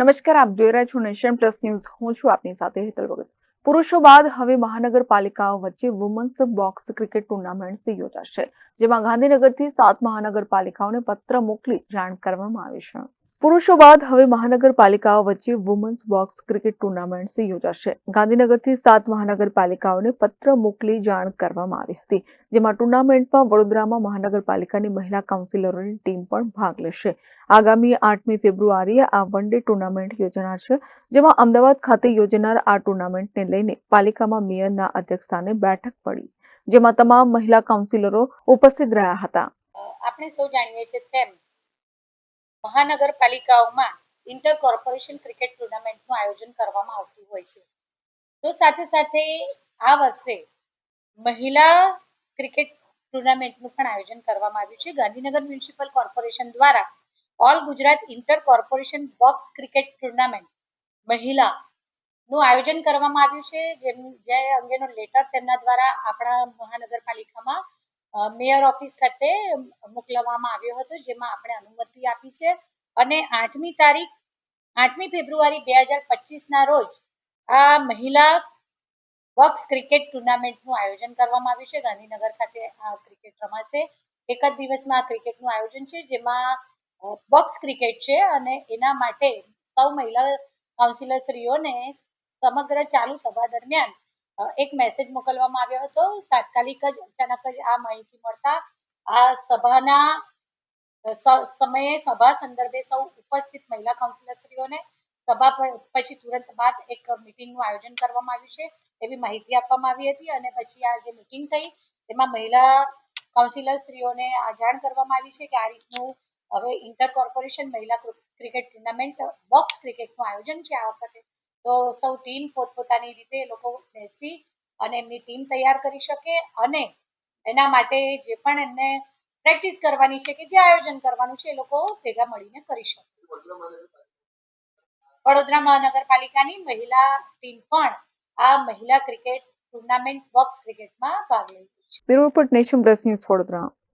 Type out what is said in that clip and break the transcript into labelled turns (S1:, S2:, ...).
S1: નમસ્કાર, આપ જોઈ રહ્યા છો નેશન પ્લસ ન્યૂઝ. હું છું આપની સાથે હેતલ ભગત. પુરુષો બાદ હવે મહાનગરપાલિકાઓ વચ્ચે વુમન્સ બોક્સ ક્રિકેટ ટુર્નામેન્ટ યોજાશે, જેમાં ગાંધીનગરથી સાત મહાનગરપાલિકાઓને પત્ર મોકલી જાણ કરવામાં આવી છે. પુરુષો બાદ હવે મહાનગરપાલિકાઓ વચ્ચે વુમન્સ બોક્સ ક્રિકેટ ટુર્નામેન્ટ યોજાશે. ગાંધીનગરથી સાત મહાનગરપાલિકાઓને પત્ર મોકલી જાણ કરવામાં આવી હતી, જેમાં ટુર્નામેન્ટમાં વડોદરામાં મહાનગરપાલિકાની મહિલા કાઉન્સિલરોની ટીમ પણ ભાગ લેશે. આગામી આઠમી ફેબ્રુઆરીએ આ વન ડે ટુર્નામેન્ટ યોજાનાર છે, જેમાં અમદાવાદ ખાતે યોજાનાર આ ટુર્નામેન્ટને લઈને પાલિકામાં મેયરના અધ્યક્ષસ્થાને બેઠક પડી, જેમાં તમામ મહિલા કાઉન્સિલરો ઉપસ્થિત રહ્યા હતા.
S2: આપણે સૌ જાણીએ છીએ તેમ મહાનગરપાલિકાઓમાં ઇન્ટર કોર્પોરેશન ક્રિકેટ ટુર્નામેન્ટનું આયોજન કરવામાં આવતું હોય છે. તો સાથે સાથે આ વર્ષે મહિલા ક્રિકેટ ટુર્નામેન્ટનું પણ આયોજન કરવામાં આવ્યું છે. ગાંધીનગર મ્યુનિસિપલ કોર્પોરેશન દ્વારા all Gujarat inter corporation box cricket tournament મહિલા નું આયોજન કરવામાં આવ્યું છે. જેમ જે અંગેનો લેટર તેમના દ્વારા આપણા મહાનગરપાલિકામાં મેયર ઓફિસ ખાતે મોકલવામાં આવ્યો હતો, જેમાં આપણે અનુમતિ આપી છે. અને આઠમી તારીખ, આઠમી ફેબ્રુઆરી બે હજાર પચીસના રોજ આ મહિલા બોક્સ ક્રિકેટ ટુર્નામેન્ટનું આયોજન કરવામાં આવ્યું છે. ગાંધીનગર ખાતે આ ક્રિકેટ રમાશે. એક જ દિવસમાં આ ક્રિકેટનું આયોજન છે, જેમાં બોક્સ ક્રિકેટ છે અને એના માટે સૌ મહિલા કાઉન્સિલરશ્રીઓને સમગ્ર ચાલુ સભા દરમિયાન એક મેસેજ મોકલવામાં આવ્યો હતો. તાત્કાલિક જ અચાનક જ આ માહિતી મળતા આ સભાના સમયે સભા સંદર્ભે સૌ ઉપસ્થિત મહિલા કાઉન્સિલરશ્રીઓને સભા પછી તુરંત બાદ એક મિટિંગનું આયોજન કરવામાં આવ્યું છે એવી માહિતી આપવામાં આવી હતી અને પછી આ જે મિટિંગ થઈ તેમાં મહિલા કાઉન્સિલરશ્રીઓને આ જાણ કરવામાં આવી છે કે આ રીતનું હવે ઇન્ટર કોર્પોરેશન મહિલા ક્રિકેટ ટુર્નામેન્ટ બોક્સ ક્રિકેટનું આયોજન છે આ વખતે. તો સૌ ટીમ પોતપોતાની રીતે એ લોકો બેસી અને એમની ટીમ તૈયાર કરી શકે અને એના માટે જે પણ એમને પ્રેક્ટિસ કરવાની છે કે જે આયોજન કરવાનું છે એ લોકો ભેગા મળીને કરી શકે. વડોદરા મહાનગરપાલિકાની મહિલા ટીમ પણ આ મહિલા ક્રિકેટ ટુર્નામેન્ટ બોક્સ ક્રિકેટમાં ભાગ રહી છે.